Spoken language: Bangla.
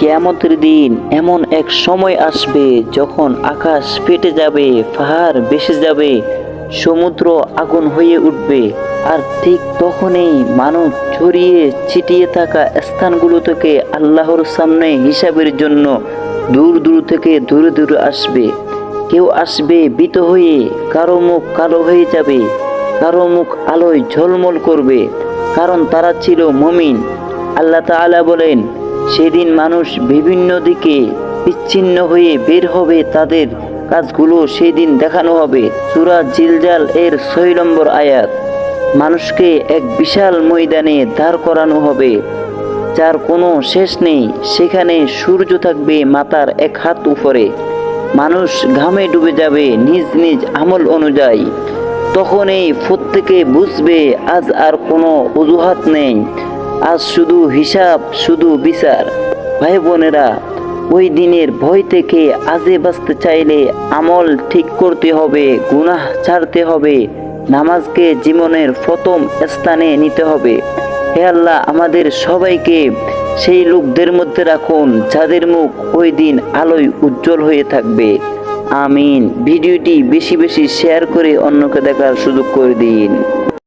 কেয়ামতের দিন এমন এক সময় আসবে যখন আকাশ ফেটে যাবে, পাহাড় বেসে যাবে, সমুদ্র আগুন হয়ে উঠবে। আর ঠিক তখনই মানুষ ছড়িয়ে ছিটিয়ে থাকা স্থানগুলো থেকে আল্লাহর সামনে হিসাবের জন্য দূর দূর থেকে দূরে দূরে আসবে। কেউ আসবে বিত হয়ে, কারও মুখ কালো হয়ে যাবে, কারও মুখ আলোয় ঝলমল করবে, কারণ তারা ছিল মমিন। আল্লাহ তাআলা বলেন সেদিন মানুষ বিভিন্ন দিকে বিচ্ছিন্ন হয়ে বের হবে, তাদের কাজগুলো সেই দিন দেখানো হবে। সুরা জিলজাল এর ছয় নম্বর আয়াত, মানুষকে এক বিশাল ময়দানে দাঁড় করানো হবে, যার কোনো শেষ নেই। সেখানে সূর্য থাকবে মাথার এক হাত উপরে। মানুষ ঘামে ডুবে যাবে নিজ নিজ আমল অনুযায়ী। তখন এই প্রত্যেকে বুঝবে, আজ আর কোনো অজুহাত নেই। আজ শুধু হিসাব, শুধু বিচার। ভাই বোনেরা ওই দিনের ভয় থেকে আজে বাঁচতে চাইলে আমল ঠিক করতে হবে, গুনাহ ছাড়তে হবে, নামাজকে জীবনের প্রথম স্থানে নিতে হবে। হে আল্লাহ, আমাদের সবাইকে সেই লোকদের মধ্যে রাখুন যাদের মুখ ওই দিন আলোয় উজ্জ্বল হয়ে থাকবে। আমিন। ভিডিওটি বেশি বেশি শেয়ার করে অন্যকে দেখার সুযোগ করে দিন।